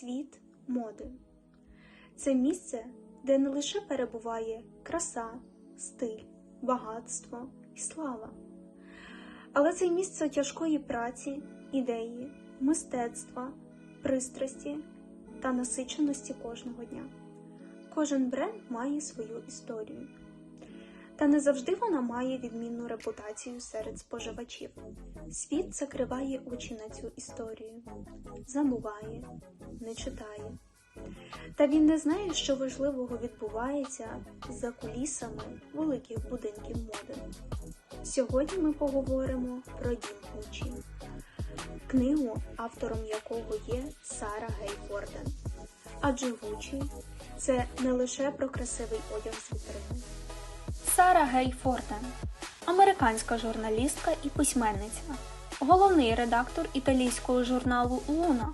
світ моди. Це місце, де не лише перебуває краса, стиль, багатство і слава, але це місце тяжкої праці, ідеї, мистецтва, пристрасті та насиченості кожного дня. Кожен бренд має свою історію. Та не завжди вона має відмінну репутацію серед споживачів. Світ закриває очі на цю історію, забуває, не читає. Та він не знає, що важливого відбувається за кулісами великих будинків моди. Сьогодні ми поговоримо про Дім Гуччі, книгу, автором якого є Сара Гей Форден. Адже Гуччі – це не лише про красивий одяг з вітрини. Сара Гей Форден – американська журналістка і письменниця, головний редактор італійського журналу Луна,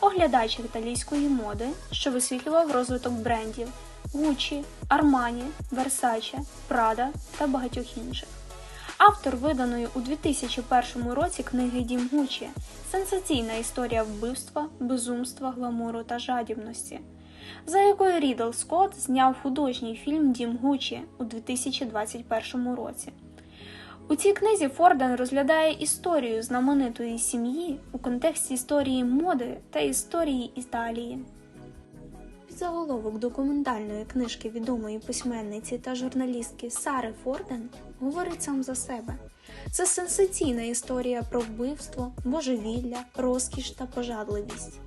оглядач італійської моди, що висвітлював розвиток брендів Gucci, Armani, Versace, Prada та багатьох інших. Автор виданої у 2001 році книги Дім Гуччі сенсаційна історія вбивства, безумства, гламуру та жадібності, за якою Рідл Скотт зняв художній фільм Дім Гуччі у 2021 році. У цій книзі Форден розглядає історію знаменитої сім'ї у контексті історії моди та історії Італії. Заголовок документальної книжки відомої письменниці та журналістки Сари Форден говорить сам за себе. Це сенсаційна історія про вбивство, божевілля, розкіш та пожадливість.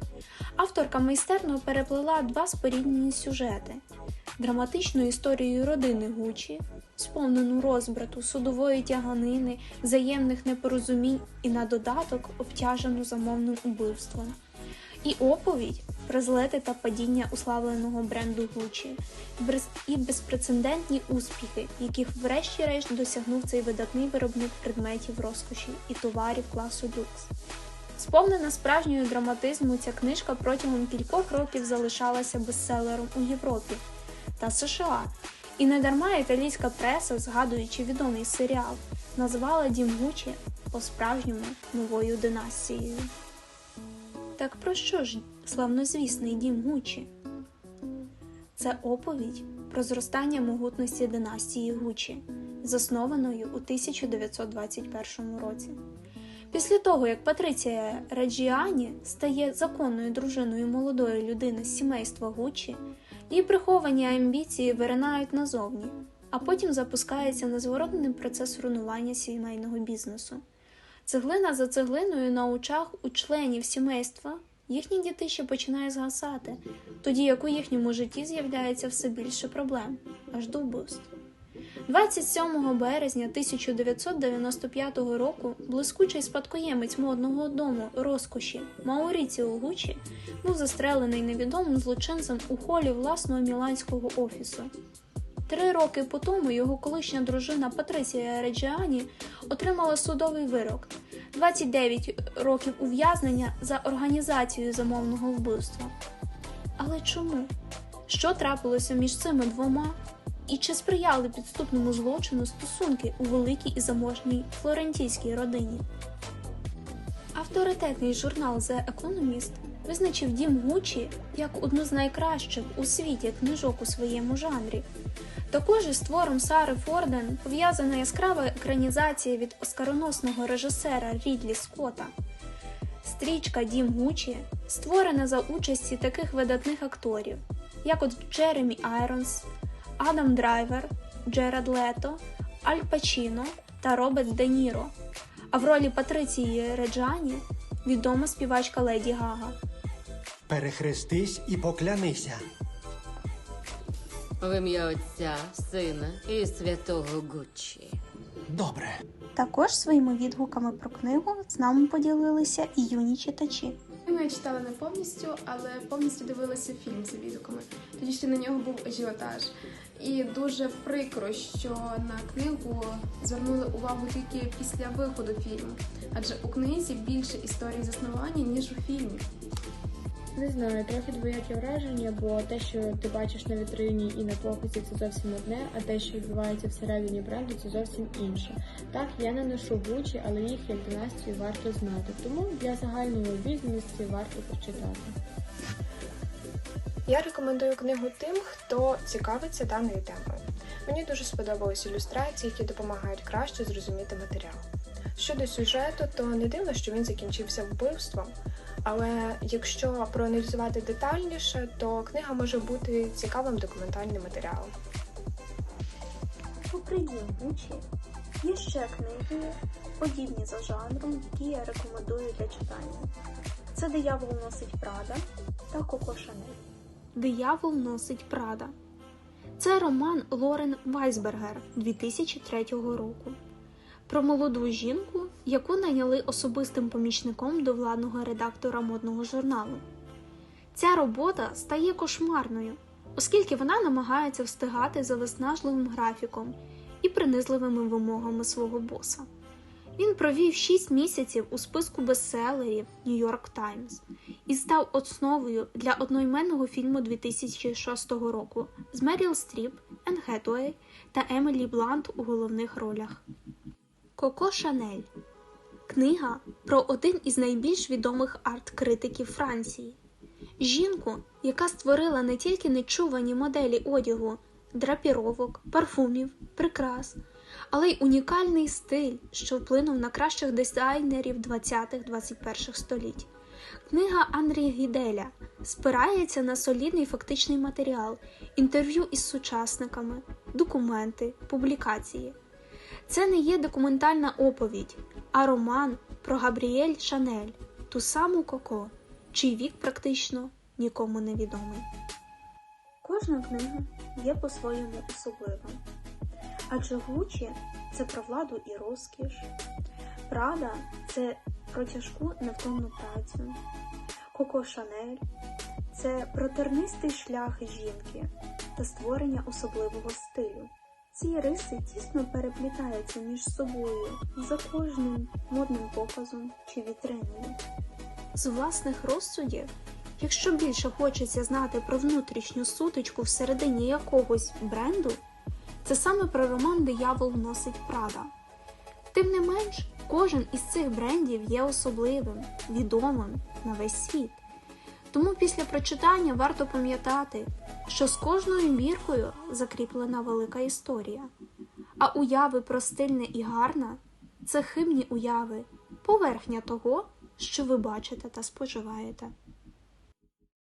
Авторка майстерно переплела два споріднені сюжети: драматичну історію родини Гучі, сповнену розбрату, судової тяганини, взаємних непорозумінь і на додаток обтяжену замовним убивством. І оповідь про злети та падіння уславленого бренду Гучі і безпрецедентні успіхи, яких врешті-решт досягнув цей видатний виробник предметів розкоші і товарів класу люкс. Сповнена справжньою драматизму, ця книжка протягом кількох років залишалася бестселером у Європі та США. І недарма італійська преса, згадуючи відомий серіал, назвала Дім Гучі по-справжньому новою династією. Так про що ж славнозвісний дім Гучі? Це оповідь про зростання могутності династії Гучі, заснованої у 1921 році. Після того, як Патриція Реджіані стає законною дружиною молодої людини з сімейства Гучі, її приховані амбіції виринають назовні, а потім запускається незворотний процес руйнування сімейного бізнесу. Цеглина за цеглиною на очах у членів сімейства їхні дітище починає згасати, тоді як у їхньому житті з'являється все більше проблем, аж до вбивств. 27 березня 1995 року блискучий спадкоємець модного дому розкоші Мауріціо Гучі був застрелений невідомим злочинцем у холі власного міланського офісу. Три роки по тому його колишня дружина Патриція Реджіані отримала судовий вирок 29 років ув'язнення за організацію замовного вбивства. Але чому? Що трапилося між цими двома? І чи сприяли підступному злочину стосунки у великій і заможній флорентійській родині? Авторитетний журнал The Economist визначив дім Гучі як одну з найкращих у світі книжок у своєму жанрі. Також із твором Сари Форден пов'язана яскрава екранізація від оскароносного режисера Рідлі Скотта. Стрічка Дім Гучі створена за участі таких видатних акторів, як от Джеремі Айронс, Адам Драйвер, Джеред Лето, Аль Пачіно та Роберт Де Ніро. А в ролі Патриції Реджані відома співачка Леді Гага. Перехрестись і поклянися. В ім'я Отця, Сина і Святого Гуччі. Добре. Також своїми відгуками про книгу з нами поділилися і юні читачі. Книгу я читала не повністю, але повністю дивилася фільм за відгуками. Тоді ще на нього був ажіотаж. І дуже прикро, що на книгу звернули увагу тільки після виходу фільму, адже у книзі більше історії заснування, ніж у фільмі. Не знаю, трохи двоякі враження, бо те, що ти бачиш на вітрині і на покупці, це зовсім одне, а те, що відбувається всередині бренду, це зовсім інше. Так, я не ношу Гучі, але їх як династію варто знати. Тому для загальної обізнаності варто прочитати. Я рекомендую книгу тим, хто цікавиться даною темою. Мені дуже сподобались ілюстрації, які допомагають краще зрозуміти матеріал. Щодо сюжету, то не дивно, що він закінчився вбивством. Але якщо проаналізувати детальніше, то книга може бути цікавим документальним матеріалом. Окрім Гучі, є ще книги, подібні за жанром, які я рекомендую для читання. Це Диявол носить Прада та Коко Шанель. Диявол носить Прада. Це роман Лорен Вайсбергер 2003 року. Про молоду жінку, яку найняли особистим помічником до владного редактора модного журналу. Ця робота стає кошмарною, оскільки вона намагається встигати за виснажливим графіком і принизливими вимогами свого боса. Він провів 6 місяців у списку бестселерів York Times і став основою для одноіменного фільму 2006 року з Меріл Стріп, Енн Хетуей та Емілі Блант у головних ролях. Коко Шанель книга про один із найбільш відомих арт-критиків Франції. Жінку, яка створила не тільки нечувані моделі одягу, драпіровок, парфумів, прикрас, але й унікальний стиль, що вплинув на кращих дизайнерів 20-21 століть. Книга Анрі Гіделя спирається на солідний фактичний матеріал, інтерв'ю із сучасниками, документи, публікації. Це не є документальна оповідь, а роман про Габріель Шанель, ту саму Коко, чий вік практично нікому не відомий. Кожна книга є по-своєму особливим. Адже Гучі це про владу і розкіш, Прада це про тяжку невтомну працю, Коко Шанель це про тернистий шлях жінки та створення особливого стилю. Ці риси тісно переплітаються між собою за кожним модним показом чи вітриною. З власних розсудів, якщо більше хочеться знати про внутрішню сутичку всередині якогось бренду, це саме про роман Диявол носить Прада. Тим не менш, кожен із цих брендів є особливим, відомим на весь світ. Тому після прочитання варто пам'ятати, що з кожною міркою закріплена велика історія. А уяви про стильне і гарне це хибні уяви, поверхня того, що ви бачите та споживаєте.